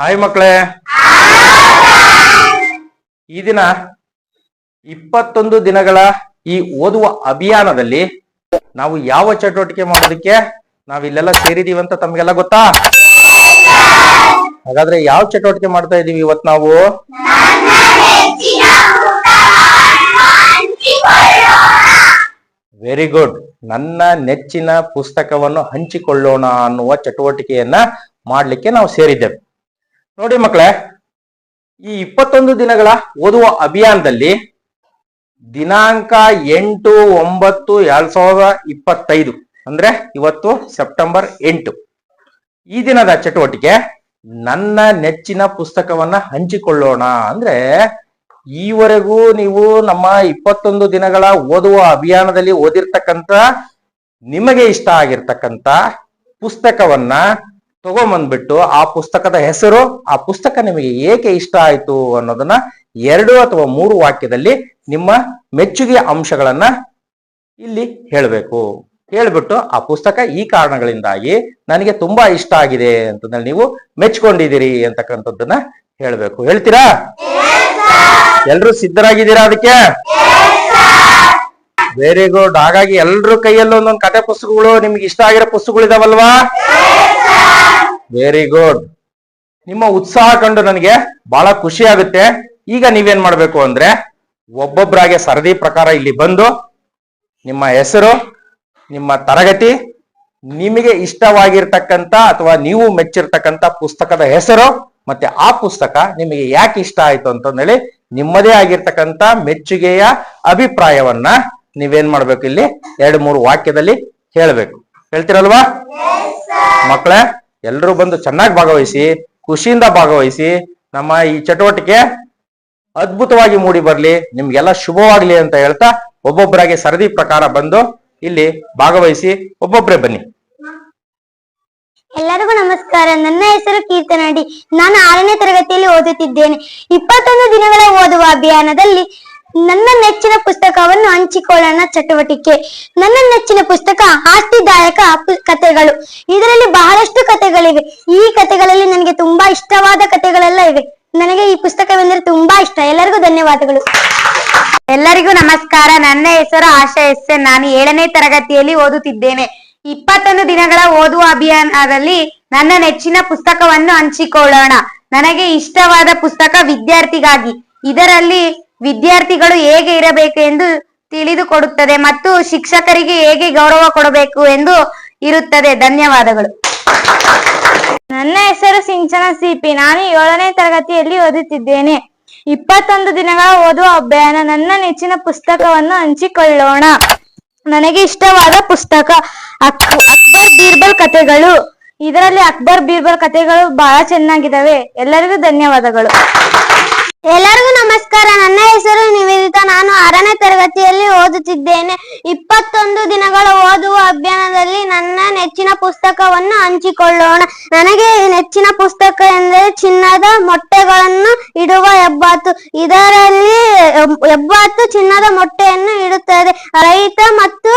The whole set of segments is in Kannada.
ಹಾಯ್ ಮಕ್ಕಳೇ ಈ ದಿನ ಇಪ್ಪತ್ತೊಂದು ದಿನಗಳ ಈ ಓದುವ ಅಭಿಯಾನದಲ್ಲಿ ನಾವು ಯಾವ ಚಟುವಟಿಕೆ ಮಾಡೋದಕ್ಕೆ ನಾವಿಲ್ಲೆಲ್ಲ ಸೇರಿದೀವಿ ಅಂತ ತಮ್ಗೆಲ್ಲ ಗೊತ್ತಾ? ಹಾಗಾದ್ರೆ ಯಾವ ಚಟುವಟಿಕೆ ಮಾಡ್ತಾ ಇದೀವಿ ಇವತ್ ನಾವು? ವೆರಿ ಗುಡ್ ನನ್ನ ನೆಚ್ಚಿನ ಪುಸ್ತಕವನ್ನು ಹಂಚಿಕೊಳ್ಳೋಣ ಅನ್ನುವ ಚಟುವಟಿಕೆಯನ್ನ ಮಾಡ್ಲಿಕ್ಕೆ ನಾವು ಸೇರಿದ್ದೇವೆ. ನೋಡಿ ಮಕ್ಕಳೇ, ಈ ಇಪ್ಪತ್ತೊಂದು ದಿನಗಳ ಓದುವ ಅಭಿಯಾನದಲ್ಲಿ ದಿನಾಂಕ ಎಂಟು ಒಂಬತ್ತು ಎರಡ್ ಸಾವಿರದ ಇಪ್ಪತ್ತೈದು, ಅಂದ್ರೆ ಇವತ್ತು ಸೆಪ್ಟೆಂಬರ್ ಎಂಟು. ಈ ದಿನದ ಚಟುವಟಿಕೆ, ನನ್ನ ನೆಚ್ಚಿನ ಪುಸ್ತಕವನ್ನ ಹಂಚಿಕೊಳ್ಳೋಣ. ಅಂದ್ರೆ ಈವರೆಗೂ ನೀವು ನಮ್ಮ ಇಪ್ಪತ್ತೊಂದು ದಿನಗಳ ಓದುವ ಅಭಿಯಾನದಲ್ಲಿ ಓದಿರ್ತಕ್ಕಂಥ, ನಿಮಗೆ ಇಷ್ಟ ಆಗಿರ್ತಕ್ಕಂಥ ಪುಸ್ತಕವನ್ನ ತಗೊಂಬಂದ್ಬಿಟ್ಟು ಆ ಪುಸ್ತಕದ ಹೆಸರು, ಆ ಪುಸ್ತಕ ನಿಮಗೆ ಏಕೆ ಇಷ್ಟ ಆಯ್ತು ಅನ್ನೋದನ್ನ ಎರಡು ಅಥವಾ ಮೂರು ವಾಕ್ಯದಲ್ಲಿ ನಿಮ್ಮ ಮೆಚ್ಚುಗೆಯ ಅಂಶಗಳನ್ನ ಇಲ್ಲಿ ಹೇಳಬೇಕು. ಹೇಳ್ಬಿಟ್ಟು ಆ ಪುಸ್ತಕ ಈ ಕಾರಣಗಳಿಂದಾಗಿ ನನಗೆ ತುಂಬಾ ಇಷ್ಟ ಆಗಿದೆ ಅಂತಂದ್ರೆ ನೀವು ಮೆಚ್ಕೊಂಡಿದ್ದೀರಿ ಅಂತಕ್ಕಂಥದ್ದನ್ನ ಹೇಳ್ಬೇಕು. ಹೇಳ್ತೀರಾ? ಎಲ್ರು ಸಿದ್ಧರಾಗಿದ್ದೀರಾ ಅದಕ್ಕೆ? ವೆರಿ ಗುಡ್ ಹಾಗಾಗಿ ಎಲ್ರ ಕೈಯಲ್ಲೂ ಒಂದೊಂದು ಕತೆ ಪುಸ್ತಕಗಳು ನಿಮ್ಗೆ ಇಷ್ಟ ಆಗಿರೋ ಪುಸ್ತಕಗಳು ಇದಾವಲ್ವಾ ವೆರಿ ಗುಡ್ ನಿಮ್ಮ ಉತ್ಸಾಹ ಕಂಡು ನನಗೆ ಬಹಳ ಖುಷಿ ಆಗುತ್ತೆ. ಈಗ ನೀವೇನ್ ಮಾಡ್ಬೇಕು ಅಂದ್ರೆ ಒಬ್ಬೊಬ್ಬರಾಗೆ ಸರದಿ ಪ್ರಕಾರ ಇಲ್ಲಿ ಬಂದು ನಿಮ್ಮ ಹೆಸರು ನಿಮ್ಮ ತರಗತಿ ನಿಮಗೆ ಇಷ್ಟವಾಗಿರ್ತಕ್ಕಂಥ ಅಥವಾ ನೀವು ಮೆಚ್ಚಿರ್ತಕ್ಕಂಥ ಪುಸ್ತಕದ ಹೆಸರು ಮತ್ತೆ ಆ ಪುಸ್ತಕ ನಿಮಗೆ ಯಾಕೆ ಇಷ್ಟ ಆಯ್ತು ಅಂತಂದೇಳಿ ನಿಮ್ಮದೇ ಆಗಿರ್ತಕ್ಕಂಥ ಮೆಚ್ಚುಗೆಯ ಅಭಿಪ್ರಾಯವನ್ನ ನೀವೇನ್ ಮಾಡ್ಬೇಕು ಇಲ್ಲಿ ಎರಡು ಮೂರು ವಾಕ್ಯದಲ್ಲಿ ಹೇಳ್ಬೇಕು. ಹೇಳ್ತೀರಲ್ವಾ? ಮಕ್ಕಳೇ ಎಲ್ಲರೂ ಬಂದು ಚೆನ್ನಾಗಿ ಭಾಗವಹಿಸಿ, ಖುಷಿಯಿಂದ ಭಾಗವಹಿಸಿ, ನಮ್ಮ ಈ ಚಟುವಟಿಕೆ ಅದ್ಭುತವಾಗಿ ಮೂಡಿ ಬರಲಿ, ನಿಮ್ಗೆಲ್ಲ ಶುಭವಾಗ್ಲಿ ಅಂತ ಹೇಳ್ತಾ ಒಬ್ಬೊಬ್ಬರಾಗಿ ಸರದಿ ಪ್ರಕಾರ ಬಂದು ಇಲ್ಲಿ ಭಾಗವಹಿಸಿ ಒಬ್ಬೊಬ್ಬರೇ ಬನ್ನಿ. ಎಲ್ಲರಿಗೂ ನಮಸ್ಕಾರ. ನನ್ನ ಹೆಸರು ಕೀರ್ತನಾಡಿ. ನಾನು ಆರನೇ ತರಗತಿಯಲ್ಲಿ ಓದುತ್ತಿದ್ದೇನೆ. ಇಪ್ಪತ್ತೊಂದು ದಿನಗಳ ಓದುವ ಅಭಿಯಾನದಲ್ಲಿ ನನ್ನ ನೆಚ್ಚಿನ ಪುಸ್ತಕವನ್ನು ಹಂಚಿಕೊಳ್ಳೋಣ ಚಟುವಟಿಕೆ. ನನ್ನ ನೆಚ್ಚಿನ ಪುಸ್ತಕ ಆಸ್ತಿದಾಯಕ ಕಥೆಗಳು. ಇದರಲ್ಲಿ ಬಹಳಷ್ಟು ಕಥೆಗಳಿವೆ. ಈ ಕಥೆಗಳಲ್ಲಿ ನನಗೆ ತುಂಬಾ ಇಷ್ಟವಾದ ಕಥೆಗಳೆಲ್ಲ ಇವೆ. ನನಗೆ ಈ ಪುಸ್ತಕವೆಂದರೆ ತುಂಬಾ ಇಷ್ಟ. ಎಲ್ಲರಿಗೂ ಧನ್ಯವಾದಗಳು. ಎಲ್ಲರಿಗೂ ನಮಸ್ಕಾರ. ನನ್ನ ಹೆಸರು ಆಶಾ ಎಸ್ ಎನ್. ನಾನು ಏಳನೇ ತರಗತಿಯಲ್ಲಿ ಓದುತ್ತಿದ್ದೇನೆ. ಇಪ್ಪತ್ತೊಂದು ದಿನಗಳ ಓದುವ ಅಭಿಯಾನದಲ್ಲಿ ನನ್ನ ನೆಚ್ಚಿನ ಪುಸ್ತಕವನ್ನು ಹಂಚಿಕೊಳ್ಳೋಣ. ನನಗೆ ಇಷ್ಟವಾದ ಪುಸ್ತಕ ವಿದ್ಯಾರ್ಥಿಗಾಗಿ. ಇದರಲ್ಲಿ ವಿದ್ಯಾರ್ಥಿಗಳು ಹೇಗೆ ಇರಬೇಕು ಎಂದು ತಿಳಿದುಕೊಡುತ್ತದೆ ಮತ್ತು ಶಿಕ್ಷಕರಿಗೆ ಹೇಗೆ ಗೌರವ ಕೊಡಬೇಕು ಎಂದು ಇರುತ್ತದೆ. ಧನ್ಯವಾದಗಳು. ನನ್ನ ಹೆಸರು ಸಿಂಚನ ಸಿಪಿ. ನಾನು ಏಳನೇ ತರಗತಿಯಲ್ಲಿ ಓದುತ್ತಿದ್ದೇನೆ. ಇಪ್ಪತ್ತೊಂದು ದಿನಗಳ ಓದುವ ಅಭ್ಯಾಸ ನನ್ನ ನೆಚ್ಚಿನ ಪುಸ್ತಕವನ್ನು ಹಂಚಿಕೊಳ್ಳೋಣ. ನನಗೆ ಇಷ್ಟವಾದ ಪುಸ್ತಕ ಅಕ್- ಅಕ್ಬರ್ ಬೀರ್ಬಲ್ ಕಥೆಗಳು. ಇದರಲ್ಲಿ ಅಕ್ಬರ್ ಬೀರ್ಬಲ್ ಕಥೆಗಳು ಬಹಳ ಚೆನ್ನಾಗಿದ್ದಾವೆ. ಎಲ್ಲರಿಗೂ ಧನ್ಯವಾದಗಳು. ಎಲ್ಲರಿಗೂ ನಮಸ್ಕಾರ. ನನ್ನ ಹೆಸರು ನಿವೇದಿತಾ. ನಾನು ಆರನೇ ತರಗತಿಯಲ್ಲಿ ಓದುತ್ತಿದ್ದೇನೆ. ಇಪ್ಪತ್ತೊಂದು ದಿನಗಳ ಓದುವ ಅಭಿಯಾನದಲ್ಲಿ ನನ್ನ ನೆಚ್ಚಿನ ಪುಸ್ತಕವನ್ನು ಹಂಚಿಕೊಳ್ಳೋಣ. ನನಗೆ ನೆಚ್ಚಿನ ಪುಸ್ತಕ ಎಂದರೆ ಚಿನ್ನದ ಮೊಟ್ಟೆಗಳನ್ನು ಇಡುವ ಹೆಬ್ಬಾತು. ಇದರಲ್ಲಿ ಹೆಬ್ಬಾತು ಚಿನ್ನದ ಮೊಟ್ಟೆಯನ್ನು ಇಡುತ್ತದೆ. ರೈತ ಮತ್ತು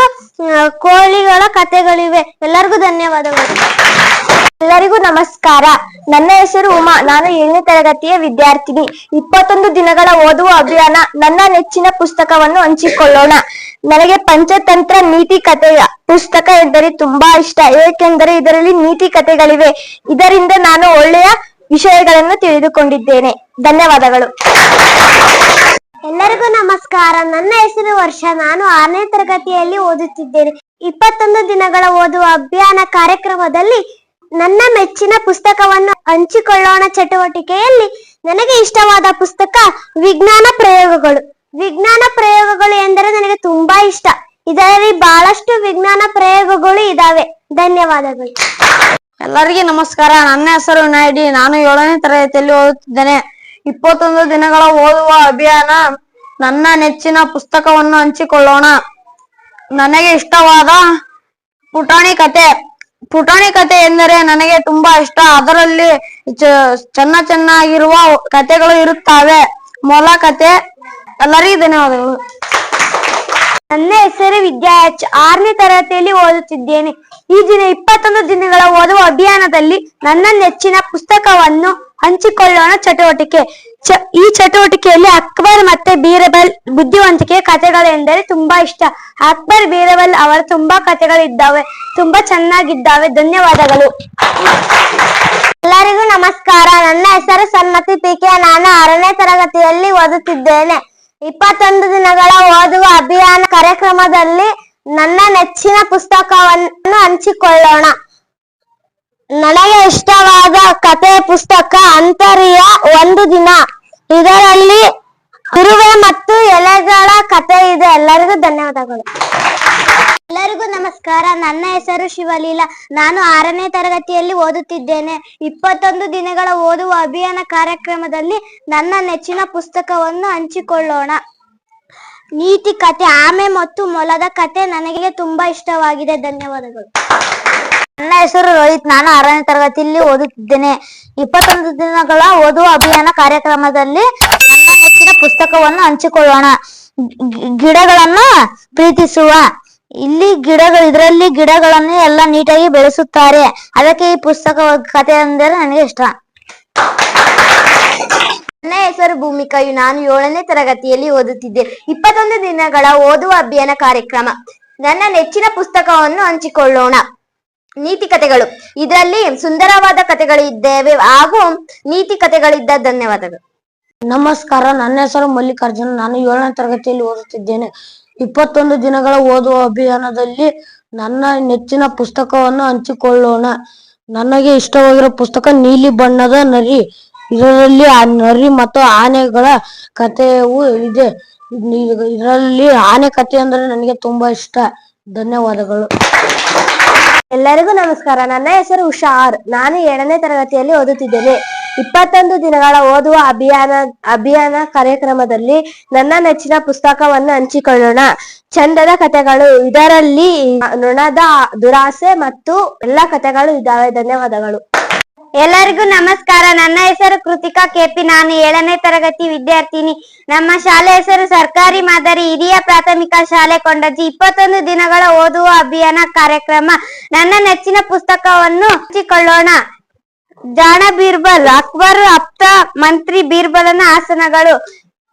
ಕೋಳಿಗಳ ಕಥೆಗಳಿವೆ. ಎಲ್ಲರಿಗೂ ಧನ್ಯವಾದಗಳು. ಎಲ್ಲರಿಗೂ ನಮಸ್ಕಾರ. ನನ್ನ ಹೆಸರು ಉಮಾ. ನಾನು ಏಳನೇ ತರಗತಿಯ ವಿದ್ಯಾರ್ಥಿನಿ. ಇಪ್ಪತ್ತೊಂದು ದಿನಗಳ ಓದುವ ಅಭಿಯಾನ ನನ್ನ ನೆಚ್ಚಿನ ಪುಸ್ತಕವನ್ನು ಹಂಚಿಕೊಳ್ಳೋಣ. ನನಗೆ ಪಂಚತಂತ್ರ ನೀತಿ ಕಥೆಯ ಪುಸ್ತಕ ಎಂದರೆ ತುಂಬಾ ಇಷ್ಟ. ಏಕೆಂದರೆ ಇದರಲ್ಲಿ ನೀತಿ ಕಥೆಗಳಿವೆ. ಇದರಿಂದ ನಾನು ಒಳ್ಳೆಯ ವಿಷಯಗಳನ್ನು ತಿಳಿದುಕೊಂಡಿದ್ದೇನೆ. ಧನ್ಯವಾದಗಳು. ಎಲ್ಲರಿಗೂ ನಮಸ್ಕಾರ. ನನ್ನ ಹೆಸರು ವರ್ಷ. ನಾನು ಆರನೇ ತರಗತಿಯಲ್ಲಿ ಓದುತ್ತಿದ್ದೇನೆ. ಇಪ್ಪತ್ತೊಂದು ದಿನಗಳ ಓದುವ ಅಭಿಯಾನ ಕಾರ್ಯಕ್ರಮದಲ್ಲಿ ನನ್ನ ಮೆಚ್ಚಿನ ಪುಸ್ತಕವನ್ನು ಹಂಚಿಕೊಳ್ಳೋಣ ಚಟುವಟಿಕೆಯಲ್ಲಿ. ನನಗೆ ಇಷ್ಟವಾದ ಪುಸ್ತಕ ವಿಜ್ಞಾನ ಪ್ರಯೋಗಗಳು. ವಿಜ್ಞಾನ ಪ್ರಯೋಗಗಳು ಎಂದರೆ ನನಗೆ ತುಂಬಾ ಇಷ್ಟ. ಇದರಲ್ಲಿ ಬಹಳಷ್ಟು ವಿಜ್ಞಾನ ಪ್ರಯೋಗಗಳು ಇದಾವೆ. ಧನ್ಯವಾದಗಳು. ಎಲ್ಲರಿಗೆ ನಮಸ್ಕಾರ. ನನ್ನ ಹೆಸರು ನಾಯ್ಡಿ ನಾನು ಏಳನೇ ತರಗತಿಯಲ್ಲಿ ಓದುತ್ತಿದ್ದೇನೆ. ಇಪ್ಪತ್ತೊಂದು ದಿನಗಳ ಓದುವ ಅಭಿಯಾನ ನನ್ನ ನೆಚ್ಚಿನ ಪುಸ್ತಕವನ್ನು ಹಂಚಿಕೊಳ್ಳೋಣ. ನನಗೆ ಇಷ್ಟವಾದ ಪುಟಾಣಿ ಕತೆ. ಪುಟಾಣಿ ಕತೆ ಎಂದರೆ ನನಗೆ ತುಂಬಾ ಇಷ್ಟ. ಅದರಲ್ಲಿ ಚನ್ನ ಚೆನ್ನ ಚೆನ್ನಾಗಿರುವ ಕತೆಗಳು ಇರುತ್ತವೆ. ಮೊಲ ಕತೆ, ಎಲ್ಲರಿಗೂ ಧನ್ಯವಾದಗಳು. ನನ್ನ ಹೆಸರು ವಿದ್ಯಾ ಎಚ್. ಆರನೇ ತರಗತಿಯಲ್ಲಿ ಓದುತ್ತಿದ್ದೇನೆ. ಈ ದಿನ ಇಪ್ಪತ್ತೊಂದು ದಿನಗಳ ಓದುವ ಅಭಿಯಾನದಲ್ಲಿ ನನ್ನ ನೆಚ್ಚಿನ ಪುಸ್ತಕವನ್ನು ಹಂಚಿಕೊಳ್ಳೋಣ ಚಟುವಟಿಕೆ. ಈ ಚಟುವಟಿಕೆಯಲ್ಲಿ ಅಕ್ಬರ್ ಮತ್ತೆ ಬೀರಬಲ್ ಬುದ್ಧಿವಂತಿಕೆ ಕಥೆಗಳೆಂದರೆ ತುಂಬಾ ಇಷ್ಟ. ಅಕ್ಬರ್, ಬೀರಬಲ್ ಅವರ ತುಂಬಾ ಕಥೆಗಳು ಇದ್ದಾವೆ ತುಂಬಾ ಚೆನ್ನಾಗಿದ್ದಾವೆ. ಧನ್ಯವಾದಗಳು. ಎಲ್ಲರಿಗೂ ನಮಸ್ಕಾರ. ನನ್ನ ಹೆಸರು ಸನ್ಮತಿ ಪಿಕೆ. ನಾನು ಆರನೇ ತರಗತಿಯಲ್ಲಿ ಓದುತ್ತಿದ್ದೇನೆ. ಇಪ್ಪತ್ತೊಂದು ದಿನಗಳ ಓದುವ ಅಭಿಯಾನ ಕಾರ್ಯಕ್ರಮದಲ್ಲಿ ನನ್ನ ನೆಚ್ಚಿನ ಪುಸ್ತಕವನ್ನು ಹಂಚಿಕೊಳ್ಳೋಣ. ನನಗೆ ಇಷ್ಟವಾದ ಕತೆ ಪುಸ್ತಕ ಒಂದು ದಿನ. ಇದರಲ್ಲಿ ಇರುವೆ ಮತ್ತು ಎಲೆಗಳ ಕತೆ ಇದೆ. ಎಲ್ಲರಿಗೂ ಧನ್ಯವಾದಗಳು. ಎಲ್ಲರಿಗೂ ನಮಸ್ಕಾರ. ನನ್ನ ಹೆಸರು ಶಿವಲೀಲಾ. ನಾನು ಆರನೇ ತರಗತಿಯಲ್ಲಿ ಓದುತ್ತಿದ್ದೇನೆ. ಇಪ್ಪತ್ತೊಂದು ದಿನಗಳ ಓದುವ ಅಭಿಯಾನ ಕಾರ್ಯಕ್ರಮದಲ್ಲಿ ನನ್ನ ನೆಚ್ಚಿನ ಪುಸ್ತಕವನ್ನು ಹಂಚಿಕೊಳ್ಳೋಣ. ನೀತಿ ಕತೆ ಆಮೆ ಮತ್ತು ಮೊಲದ ಕತೆ ನನಗೆ ತುಂಬಾ ಇಷ್ಟವಾಗಿದೆ. ಧನ್ಯವಾದಗಳು. ಹೆಸರು ರೋಹಿತ್ ನಾನು ಆರನೇ ತರಗತಿಯಲ್ಲಿ ಓದುತ್ತಿದ್ದೇನೆ. ಇಪ್ಪತ್ತೊಂದು ದಿನಗಳ ಓದುವ ಅಭಿಯಾನ ಕಾರ್ಯಕ್ರಮದಲ್ಲಿ ನನ್ನ ನೆಚ್ಚಿನ ಪುಸ್ತಕವನ್ನು ಹಂಚಿಕೊಳ್ಳೋಣ. ಗಿಡಗಳನ್ನು ಪ್ರೀತಿಸುವ. ಇಲ್ಲಿ ಗಿಡಗಳು, ಇದರಲ್ಲಿ ಗಿಡಗಳನ್ನು ಎಲ್ಲ ನೀಟಾಗಿ ಬೆಳೆಸುತ್ತಾರೆ. ಅದಕ್ಕೆ ಈ ಪುಸ್ತಕ ಕಥೆ ಅಂದರೆ ನನಗೆ ಇಷ್ಟ. ನನ್ನ ಹೆಸರು ಭೂಮಿಕಾಯು ನಾನು ಏಳನೇ ತರಗತಿಯಲ್ಲಿ ಓದುತ್ತಿದ್ದೆ. ಇಪ್ಪತ್ತೊಂದು ದಿನಗಳ ಓದುವ ಅಭಿಯಾನ ಕಾರ್ಯಕ್ರಮ. ನನ್ನ ನೆಚ್ಚಿನ ಪುಸ್ತಕವನ್ನು ಹಂಚಿಕೊಳ್ಳೋಣ. ನೀತಿ ಕಥೆಗಳು. ಇದರಲ್ಲಿ ಸುಂದರವಾದ ಕಥೆಗಳು ಇದ್ದೇವೆ. ಹಾಗೂ ನೀತಿ ಕಥೆಗಳಿದ್ದ ಧನ್ಯವಾದಗಳು. ನಮಸ್ಕಾರ. ನನ್ನ ಹೆಸರು ಮಲ್ಲಿಕಾರ್ಜುನ. ನಾನು ಏಳನೇ ತರಗತಿಯಲ್ಲಿ ಓದುತ್ತಿದ್ದೇನೆ. ಇಪ್ಪತ್ತೊಂದು ದಿನಗಳ ಓದುವ ಅಭಿಯಾನದಲ್ಲಿ ನನ್ನ ನೆಚ್ಚಿನ ಪುಸ್ತಕವನ್ನು ಹಂಚಿಕೊಳ್ಳೋಣ. ನನಗೆ ಇಷ್ಟವಾಗಿರೋ ಪುಸ್ತಕ ನೀಲಿ ಬಣ್ಣದ ನರಿ. ಇದರಲ್ಲಿ ಆ ನರಿ ಮತ್ತು ಆನೆಗಳ ಕಥೆಯು ಇದೆ. ಇದರಲ್ಲಿ ಆನೆ ಕಥೆ ಅಂದ್ರೆ ನನಗೆ ತುಂಬಾ ಇಷ್ಟ. ಧನ್ಯವಾದಗಳು. ಎಲ್ಲರಿಗೂ ನಮಸ್ಕಾರ. ನನ್ನ ಹೆಸರು ಉಷಾ ಆರ್. ನಾನು ಏಳನೇ ತರಗತಿಯಲ್ಲಿ ಓದುತ್ತಿದ್ದೇನೆ. ಇಪ್ಪತ್ತೊಂದು ದಿನಗಳ ಓದುವ ಅಭಿಯಾನ ಅಭಿಯಾನ ಕಾರ್ಯಕ್ರಮದಲ್ಲಿ ನನ್ನ ನೆಚ್ಚಿನ ಪುಸ್ತಕವನ್ನು ಹಂಚಿಕೊಳ್ಳೋಣ. ಚಂದದ ಕಥೆಗಳು. ಇದರಲ್ಲಿ ನೊಣದ ದುರಾಸೆ ಮತ್ತು ಎಲ್ಲ ಕಥೆಗಳು ಇದ್ದಾವೆ. ಧನ್ಯವಾದಗಳು. ಎಲ್ಲರಿಗೂ ನಮಸ್ಕಾರ. ನನ್ನ ಹೆಸರು ಕೃತಿಕಾ ಕೆಪಿ ನಾನು ಏಳನೇ ತರಗತಿ ವಿದ್ಯಾರ್ಥಿನಿ. ನಮ್ಮ ಶಾಲೆ ಹೆಸರು ಸರ್ಕಾರಿ ಮಾದರಿ ಹಿರಿಯ ಪ್ರಾಥಮಿಕ ಶಾಲೆ ಕೊಂಡಜ್ಜಿ. ಇಪ್ಪತ್ತೊಂದು ದಿನಗಳ ಓದುವ ಅಭಿಯಾನ ಕಾರ್ಯಕ್ರಮ. ನನ್ನ ನೆಚ್ಚಿನ ಪುಸ್ತಕವನ್ನು ಹಂಚಿಕೊಳ್ಳೋಣ. ಜಾಣ ಬೀರ್ಬಲ್, ಅಕ್ಬರ್ ಅಪ್ತ ಮಂತ್ರಿ ಬೀರ್ಬಲನ ಆಸನಗಳು.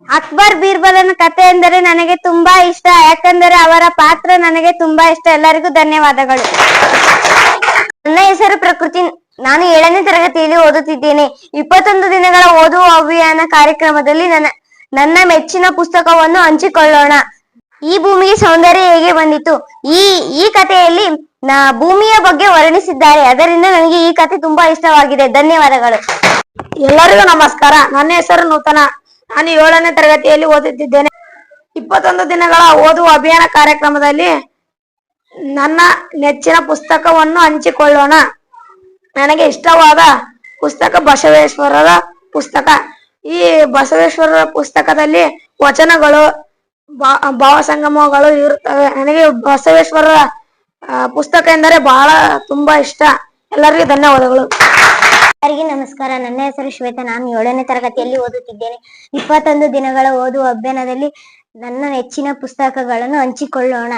ಅಕ್ಬರ್ ಬೀರ್ಬಲನ ಕಥೆ ಎಂದರೆ ನನಗೆ ತುಂಬಾ ಇಷ್ಟ. ಯಾಕಂದರೆ ಅವರ ಪಾತ್ರ ನನಗೆ ತುಂಬಾ ಇಷ್ಟ. ಎಲ್ಲರಿಗೂ ಧನ್ಯವಾದಗಳು. ನನ್ನ ಹೆಸರು ಪ್ರಕೃತಿ ನಾನು ಏಳನೇ ತರಗತಿಯಲ್ಲಿ ಓದುತ್ತಿದ್ದೇನೆ. ಇಪ್ಪತ್ತೊಂದು ದಿನಗಳ ಓದುವ ಅಭಿಯಾನ ಕಾರ್ಯಕ್ರಮದಲ್ಲಿ ನನ್ನ ನನ್ನ ಮೆಚ್ಚಿನ ಪುಸ್ತಕವನ್ನು ಹಂಚಿಕೊಳ್ಳೋಣ. ಈ ಭೂಮಿಗೆ ಸೌಂದರ್ಯ ಹೇಗೆ ಬಂದಿತ್ತು? ಈ ಈ ಕಥೆಯಲ್ಲಿ ನಾ ಭೂಮಿಯ ಬಗ್ಗೆ ವರ್ಣಿಸಿದ್ದಾರೆ. ಅದರಿಂದ ನನಗೆ ಈ ಕಥೆ ತುಂಬಾ ಇಷ್ಟವಾಗಿದೆ. ಧನ್ಯವಾದಗಳು. ಎಲ್ಲರಿಗೂ ನಮಸ್ಕಾರ. ನನ್ನ ಹೆಸರು ನೂತನ. ನಾನು ಏಳನೇ ತರಗತಿಯಲ್ಲಿ ಓದುತ್ತಿದ್ದೇನೆ. ಇಪ್ಪತ್ತೊಂದು ದಿನಗಳ ಓದುವ ಅಭಿಯಾನ ಕಾರ್ಯಕ್ರಮದಲ್ಲಿ ನನ್ನ ನೆಚ್ಚಿನ ಪುಸ್ತಕವನ್ನು ಹಂಚಿಕೊಳ್ಳೋಣ. ನನಗೆ ಇಷ್ಟವಾದ ಪುಸ್ತಕ ಬಸವೇಶ್ವರರ ಪುಸ್ತಕ. ಈ ಬಸವೇಶ್ವರರ ಪುಸ್ತಕದಲ್ಲಿ ವಚನಗಳು ಭಾವ ಭಾವಸಂಗಮಗಳು ಇರುತ್ತವೆ. ನನಗೆ ಬಸವೇಶ್ವರರ ಪುಸ್ತಕ ಎಂದರೆ ಬಹಳ ತುಂಬಾ ಇಷ್ಟ. ಎಲ್ಲರಿಗೂ ಧನ್ಯವಾದಗಳು. ಎಲ್ಲರಿಗೆ ನಮಸ್ಕಾರ. ನನ್ನ ಹೆಸರು ಶ್ವೇತಾ. ನಾನು ಏಳನೇ ತರಗತಿಯಲ್ಲಿ ಓದುತ್ತಿದ್ದೇನೆ. ಇಪ್ಪತ್ತೊಂದು ದಿನಗಳ ಓದುವ ಅಭ್ಯಾನದಲ್ಲಿ ನನ್ನ ನೆಚ್ಚಿನ ಪುಸ್ತಕಗಳನ್ನು ಹಂಚಿಕೊಳ್ಳೋಣ.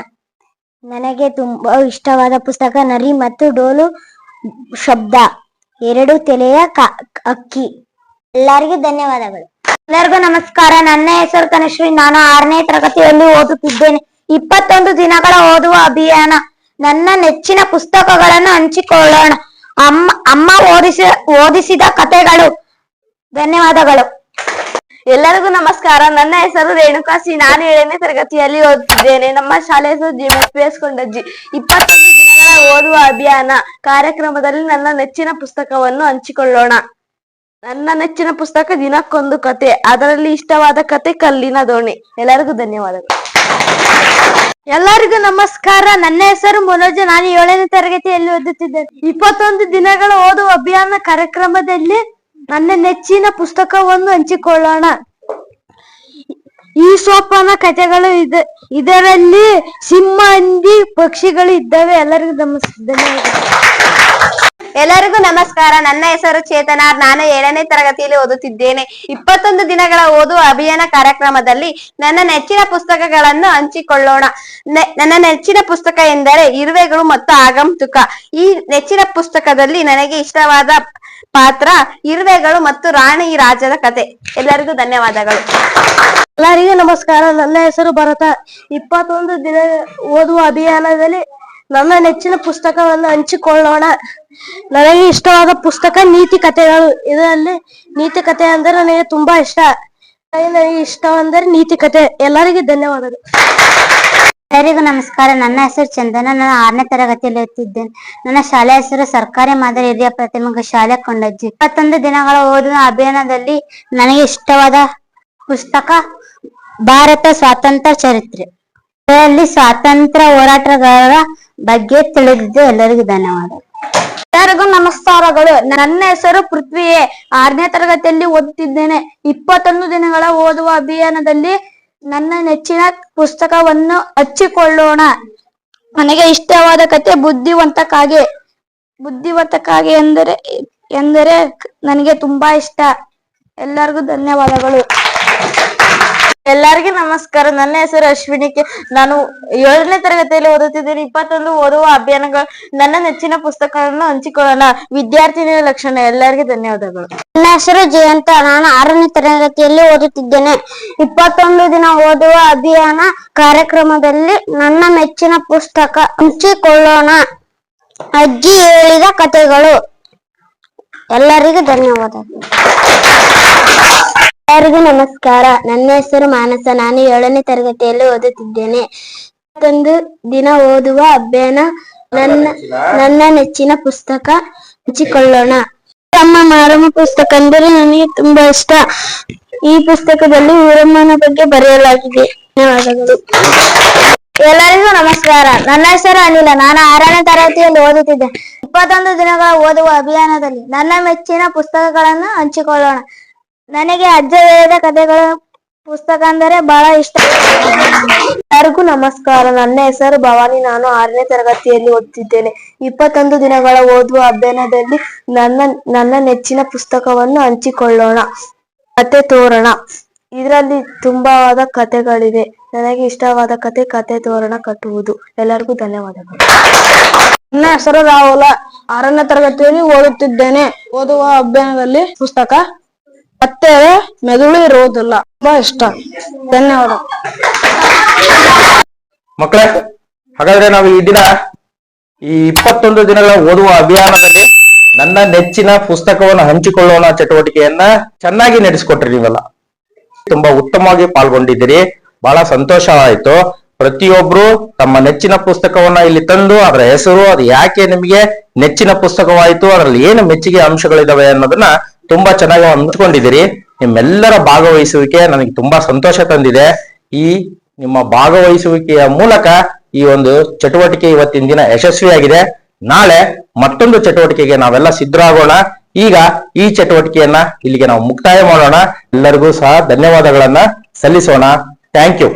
ನನಗೆ ತುಂಬಾ ಇಷ್ಟವಾದ ಪುಸ್ತಕ ನರಿ ಮತ್ತು ಡೋಲು ಶಬ್ದ. ಎರಡು ತೆಲೆಯ ಅಕ್ಕಿ. ಎಲ್ಲರಿಗೂ ಧನ್ಯವಾದಗಳು. ಎಲ್ಲರಿಗೂ ನಮಸ್ಕಾರ. ನನ್ನ ಹೆಸರು ತನಶ್ರೀ. ನಾನು ಆರನೇ ತರಗತಿಯಲ್ಲಿ ಓದುತ್ತಿದ್ದೇನೆ. ಇಪ್ಪತ್ತೊಂದು ದಿನಗಳ ಓದುವ ಅಭಿಯಾನ. ನನ್ನ ನೆಚ್ಚಿನ ಪುಸ್ತಕಗಳನ್ನು ಹಂಚಿಕೊಳ್ಳೋಣ. ಅಮ್ಮ ಅಮ್ಮ ಓದಿಸಿ, ಓದಿಸಿದ ಕಥೆಗಳು. ಧನ್ಯವಾದಗಳು. ಎಲ್ಲರಿಗೂ ನಮಸ್ಕಾರ. ನನ್ನ ಹೆಸರು ರೇಣುಕಾ ಸಿ ನಾನು ಏಳನೇ ತರಗತಿಯಲ್ಲಿ ಓದುತ್ತಿದ್ದೇನೆ. ನಮ್ಮ ಶಾಲೆ ಹೆಸರು ಜಿಎಸ್ ಕೊಂಡಜ್ಜಿ. ಇಪ್ಪತ್ತೊಂದು ಓದುವ ಅಭಿಯಾನ. ಕಾರ್ಯಕ್ರಮದಲ್ಲಿ ನನ್ನ ನೆಚ್ಚಿನ ಪುಸ್ತಕವನ್ನು ಹಂಚಿಕೊಳ್ಳೋಣ. ನನ್ನ ನೆಚ್ಚಿನ ಪುಸ್ತಕ ದಿನಕ್ಕೊಂದು ಕತೆ. ಅದರಲ್ಲಿ ಇಷ್ಟವಾದ ಕತೆ ಕಲ್ಲಿನ ದೋಣಿ. ಎಲ್ಲರಿಗೂ ಧನ್ಯವಾದಗಳು. ಎಲ್ಲರಿಗೂ ನಮಸ್ಕಾರ. ನನ್ನ ಹೆಸರು ಮನೋಜ. ನಾನು ಏಳನೇ ತರಗತಿಯಲ್ಲಿ ಓದುತ್ತಿದ್ದೇನೆ. ಇಪ್ಪತ್ತೊಂದು ದಿನಗಳ ಓದುವ ಅಭಿಯಾನ ಕಾರ್ಯಕ್ರಮದಲ್ಲಿ ನನ್ನ ನೆಚ್ಚಿನ ಪುಸ್ತಕವನ್ನು ಹಂಚಿಕೊಳ್ಳೋಣ. ಈ ಸೋಪನ ಕಥೆಗಳು ಇದ್, ಇದರಲ್ಲಿ ಸಿಂಹ ಹಂದಿ ಪಕ್ಷಿಗಳು ಇದ್ದಾವೆ ಎಲ್ಲರಿಗೂ ನಮಸ್ ಎಲ್ಲರಿಗೂ ನಮಸ್ಕಾರ. ನನ್ನ ಹೆಸರು ಚೇತನ. ನಾನು ಏಳನೇ ತರಗತಿಯಲ್ಲಿ ಓದುತ್ತಿದ್ದೇನೆ. ಇಪ್ಪತ್ತೊಂದು ದಿನಗಳ ಓದುವ ಅಭಿಯಾನ ಕಾರ್ಯಕ್ರಮದಲ್ಲಿ ನನ್ನ ನೆಚ್ಚಿನ ಪುಸ್ತಕಗಳನ್ನು ಹಂಚಿಕೊಳ್ಳೋಣ. ನನ್ನ ನೆಚ್ಚಿನ ಪುಸ್ತಕ ಎಂದರೆ ಇರುವೆಗಳು ಮತ್ತು ಆಗಂತುಕ. ಈ ನೆಚ್ಚಿನ ಪುಸ್ತಕದಲ್ಲಿ ನನಗೆ ಇಷ್ಟವಾದ ಪಾತ್ರ ಇರುವೆಗಳು ಮತ್ತು ರಾಣಿ ರಾಜದ ಕತೆ. ಎಲ್ಲರಿಗೂ ಧನ್ಯವಾದಗಳು. ಎಲ್ಲರಿಗೂ ನಮಸ್ಕಾರ. ನನ್ನ ಹೆಸರು ಭರತ. ಇಪ್ಪತ್ತೊಂದು ದಿನ ಓದುವ ಅಭಿಯಾನದಲ್ಲಿ ನನ್ನ ನೆಚ್ಚಿನ ಪುಸ್ತಕವನ್ನು ಹಂಚಿಕೊಳ್ಳೋಣ. ನನಗೆ ಇಷ್ಟವಾದ ಪುಸ್ತಕ ನೀತಿ ಕಥೆಗಳು. ಇದರಲ್ಲಿ ನೀತಿ ಕಥೆ ಅಂದರೆ ನನಗೆ ತುಂಬಾ ಇಷ್ಟ. ನನಗೆ ಇಷ್ಟವೆಂದರೆ ನೀತಿ ಕಥೆ. ಎಲ್ಲರಿಗೂ ಧನ್ಯವಾದಗಳು. ಎಲ್ಲರಿಗೂ ನಮಸ್ಕಾರ. ನನ್ನ ಹೆಸರು ಚಂದನ. ನಾನು ಆರನೇ ತರಗತಿಯಲ್ಲಿ ಓದ್ತಿದ್ದೇನೆ. ನನ್ನ ಶಾಲೆ ಹೆಸರು ಸರ್ಕಾರಿ ಮಾದರಿ ಹಿರಿಯ ಪ್ರಾಥಮಿಕ ಶಾಲೆ ಕೊಂಡಜ್ಜಿ. ಇಪ್ಪತ್ತೊಂದು ದಿನಗಳ ಓದುವ ಅಭಿಯಾನದಲ್ಲಿ ನನಗೆ ಇಷ್ಟವಾದ ಪುಸ್ತಕ ಭಾರತ ಸ್ವಾತಂತ್ರ್ಯ ಚರಿತ್ರೆ. ಇದರಲ್ಲಿ ಸ್ವಾತಂತ್ರ್ಯ ಹೋರಾಟಗಾರರ ಬಗ್ಗೆ ತಿಳಿದಿದ್ದು ಎಲ್ಲರಿಗೂ ಧನ್ಯವಾದ. ಎಲ್ಲರಿಗೂ ನಮಸ್ಕಾರಗಳು. ನನ್ನ ಹೆಸರು ಪೃಥ್ವಿಯೇ. ಆರನೇ ತರಗತಿಯಲ್ಲಿ ಓದುತ್ತಿದ್ದೇನೆ ಇಪ್ಪತ್ತೊಂದು ದಿನಗಳ ಓದುವ ಅಭಿಯಾನದಲ್ಲಿ ನನ್ನ ನೆಚ್ಚಿನ ಪುಸ್ತಕವನ್ನು ಹಚ್ಚಿಕೊಳ್ಳೋಣ. ನನಗೆ ಇಷ್ಟವಾದ ಕತೆ ಬುದ್ಧಿವಂತ ಕಾಗೆ ಎಂದರೆ ಎಂದರೆ ನನಗೆ ತುಂಬಾ ಇಷ್ಟ. ಎಲ್ಲರಿಗೂ ಧನ್ಯವಾದಗಳು. ಎಲ್ಲರಿಗೂ ನಮಸ್ಕಾರ. ನನ್ನ ಹೆಸರು ಅಶ್ವಿನಿ. ಕೆ. ನಾನು ಏಳನೇ ತರಗತಿಯಲ್ಲಿ ಓದುತ್ತಿದ್ದೇನೆ. ಇಪ್ಪತ್ತೊಂದು ಓದುವ ಅಭಿಯಾನಗಳು ನನ್ನ ನೆಚ್ಚಿನ ಪುಸ್ತಕಗಳನ್ನು ಹಂಚಿಕೊಳ್ಳೋಣ. ವಿದ್ಯಾರ್ಥಿನಿಯ ಲಕ್ಷಣ. ಎಲ್ಲರಿಗೂ ಧನ್ಯವಾದಗಳು. ನನ್ನ ಹೆಸರು ಜಯಂತ. ನಾನು ಆರನೇ ತರಗತಿಯಲ್ಲಿ ಓದುತ್ತಿದ್ದೇನೆ. ಇಪ್ಪತ್ತೊಂದು ದಿನ ಓದುವ ಅಭಿಯಾನ ಕಾರ್ಯಕ್ರಮದಲ್ಲಿ ನನ್ನ ನೆಚ್ಚಿನ ಪುಸ್ತಕ ಹಂಚಿಕೊಳ್ಳೋಣ. ಅಜ್ಜಿ ಹೇಳಿದ ಕಥೆಗಳು. ಎಲ್ಲರಿಗೂ ಧನ್ಯವಾದಗಳು. ಎಲ್ಲರಿಗೂ ನಮಸ್ಕಾರ. ನನ್ನ ಹೆಸರು ಮಾನಸ. ನಾನು ಏಳನೇ ತರಗತಿಯಲ್ಲಿ ಓದುತ್ತಿದ್ದೇನೆ. ಮತ್ತೊಂದು ದಿನ ಓದುವ ಅಭಿಯಾನ ನನ್ನ ನನ್ನ ನೆಚ್ಚಿನ ಪುಸ್ತಕ, ಹಂಚಿಕೊಳ್ಳೋಣ. ತಮ್ಮ ಮಾರಮ್ಮ ಪುಸ್ತಕ ಅಂದರೆ ನನಗೆ ತುಂಬಾ ಇಷ್ಟ. ಈ ಪುಸ್ತಕದಲ್ಲಿ ಊರಮ್ಮನ ಬಗ್ಗೆ ಬರೆಯಲಾಗಿದೆ. ಧನ್ಯವಾದಗಳು. ಎಲ್ಲರಿಗೂ ನಮಸ್ಕಾರ. ನನ್ನ ಹೆಸರು ಅನಿಲ. ನಾನು ಆರನೇ ತರಗತಿಯಲ್ಲಿ ಓದುತ್ತಿದ್ದೆ. ಇಪ್ಪತ್ತೊಂದು ದಿನಗಳ ಓದುವ ಅಭಿಯಾನದಲ್ಲಿ ನನ್ನ ಮೆಚ್ಚಿನ ಪುಸ್ತಕಗಳನ್ನು ಹಂಚಿಕೊಳ್ಳೋಣ. ನನಗೆ ಅಜ್ಜ ಹೇಳಿದ ಕಥೆಗಳ ಪುಸ್ತಕ ಅಂದರೆ ಬಹಳ ಇಷ್ಟ. ಎಲ್ಲರಿಗೂ ನಮಸ್ಕಾರ. ನನ್ನ ಹೆಸರು ಭವಾನಿ. ನಾನು ಆರನೇ ತರಗತಿಯಲ್ಲಿ ಓದ್ತಿದ್ದೇನೆ. ಇಪ್ಪತ್ತೊಂದು ದಿನಗಳ ಓದುವ ಅಭಿಯಾನದಲ್ಲಿ ನನ್ನ ನನ್ನ ನೆಚ್ಚಿನ ಪುಸ್ತಕವನ್ನು ಹಂಚಿಕೊಳ್ಳೋಣ. ಕತೆ ತೋರಣ. ಇದರಲ್ಲಿ ತುಂಬಾವಾದ ಕಥೆಗಳಿವೆ. ನನಗೆ ಇಷ್ಟವಾದ ಕತೆ ಕತೆ ತೋರಣ ಕಟ್ಟುವುದು. ಎಲ್ಲರಿಗೂ ಧನ್ಯವಾದಗಳು. ನನ್ನ ಹೆಸರು ರಾಹುಲ. ಆರನೇ ತರಗತಿಯಲ್ಲಿ ಓದುತ್ತಿದ್ದೇನೆ. ಓದುವ ಅಭಿಯಾನದಲ್ಲಿ ಪುಸ್ತಕ ಮತ್ತೆ ಮೆದುಳು ಇರುವುದಿಲ್ಲ ತುಂಬಾ ಇಷ್ಟ. ಧನ್ಯವಾದ. ಮಕ್ಕಳೇ, ಹಾಗಾದ್ರೆ ನಾವು ಈ ದಿನ ಈ ಇಪ್ಪತ್ತೊಂದು ದಿನಗಳ ಓದುವ ಅಭಿಯಾನದಲ್ಲಿ ನನ್ನ ನೆಚ್ಚಿನ ಪುಸ್ತಕವನ್ನು ಹಂಚಿಕೊಳ್ಳೋಣ ಚಟುವಟಿಕೆಯನ್ನ ಚೆನ್ನಾಗಿ ನಡೆಸಿಕೊಟ್ರಿ ನೀವೆಲ್ಲ. ತುಂಬಾ ಉತ್ತಮವಾಗಿ ಪಾಲ್ಗೊಂಡಿದ್ದೀರಿ. ಬಹಳ ಸಂತೋಷ ಆಯ್ತು. ಪ್ರತಿಯೊಬ್ರು ತಮ್ಮ ನೆಚ್ಚಿನ ಪುಸ್ತಕವನ್ನ ಇಲ್ಲಿ ತಂದು, ಅದರ ಹೆಸರು, ಅದು ಯಾಕೆ ನಿಮಗೆ ನೆಚ್ಚಿನ ಪುಸ್ತಕವಾಯಿತು, ಅದರಲ್ಲಿ ಏನು ಮೆಚ್ಚುಗೆ ಅಂಶಗಳಿದಾವೆ ಅನ್ನೋದನ್ನ ತುಂಬಾ ಚೆನ್ನಾಗಿ ಹಂಚ್ಕೊಂಡಿದ್ದೀರಿ ನಿಮ್ಮೆಲ್ಲರ ಭಾಗವಹಿಸುವಿಕೆ ನನಗೆ ತುಂಬಾ ಸಂತೋಷ ತಂದಿದೆ. ಈ ನಿಮ್ಮ ಭಾಗವಹಿಸುವಿಕೆಯ ಮೂಲಕ ಈ ಒಂದು ಚಟುವಟಿಕೆ ಇವತ್ತಿನ ದಿನ ಯಶಸ್ವಿಯಾಗಿದೆ. ನಾಳೆ ಮತ್ತೊಂದು ಚಟುವಟಿಕೆಗೆ ನಾವೆಲ್ಲ ಸಿದ್ಧರಾಗೋಣ. ಈಗ ಈ ಚಟುವಟಿಕೆಯನ್ನ ಇಲ್ಲಿಗೆ ನಾವು ಮುಕ್ತಾಯ ಮಾಡೋಣ. ಎಲ್ಲರಿಗೂ ಸಹ ಧನ್ಯವಾದಗಳನ್ನ ಸಲ್ಲಿಸೋಣ. Thank you